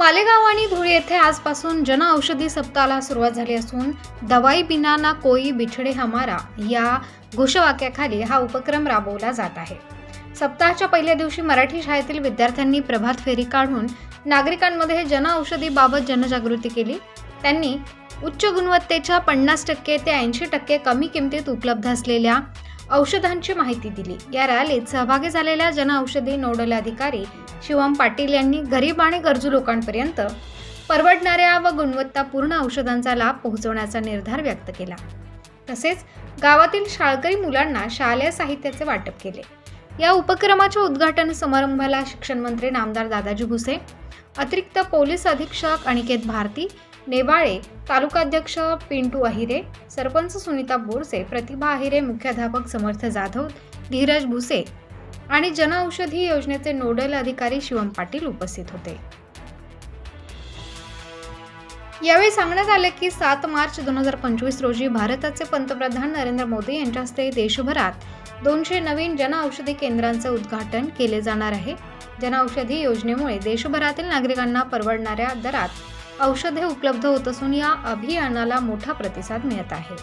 मालेगाव आणि धुळे येथे आजपासून जनऔषधी सप्ताहाला सुरुवात झाली असून दवाई बिना ना कोई बिछडे हमारा या घोषवाक्याखाली हा उपक्रम राबवला जात आहे. सप्ताहाच्या पहिल्या दिवशी मराठी शाळेतील विद्यार्थ्यांनी प्रभात फेरी काढून नागरिकांमध्ये जनऔषधीबाबत जनजागृती केली. त्यांनी उच्च गुणवत्तेच्या पन्नास टक्के ते ऐंशी टक्के कमी किमतीत उपलब्ध असलेल्या औषधांची माहिती दिली. या रॅलीत सहभागी झालेल्या जनऔषधी नोडल अधिकारी शिवम पाटील यांनी गरीब आणि गरजू लोकांपर्यंत परवडणाऱ्या व गुणवत्तापूर्ण औषधांचा लाभ पोहोचवण्याचा निर्धार व्यक्त केला. तसेच गावातील शाळकरी मुलांना शालेय साहित्याचे वाटप केले. या उपक्रमाच्या उद्घाटन समारंभाला शिक्षण मंत्री नामदार दादाजी भुसे अतिरिक्त पोलीस अधीक्षक अनिकेत भारती नेवाळे तालुकाध्यक्ष पिंटू अहिरे सरपंच सुनीता बोरसे प्रतिभा अहिरे मुख्याध्यापक समर्थ जाधव धीरज भुसे आणि जनऔषधी योजनेचे नोडल अधिकारी शिवम पाटील उपस्थित होते. यावेळी सांगण्यात आले की सात मार्च दोन हजार पंचवीस रोजी भारताचे पंतप्रधान नरेंद्र मोदी यांच्या हस्ते देशभरात दोनशे नवीन जनऔषधी केंद्रांचे उद्घाटन केले जाणार आहे. जनऔषधी योजनेमुळे देशभरातील नागरिकांना परवडणाऱ्या दरात औषधे उपलब्ध होत असून या अभियानाला मोठा प्रतिसाद मिळत आहे.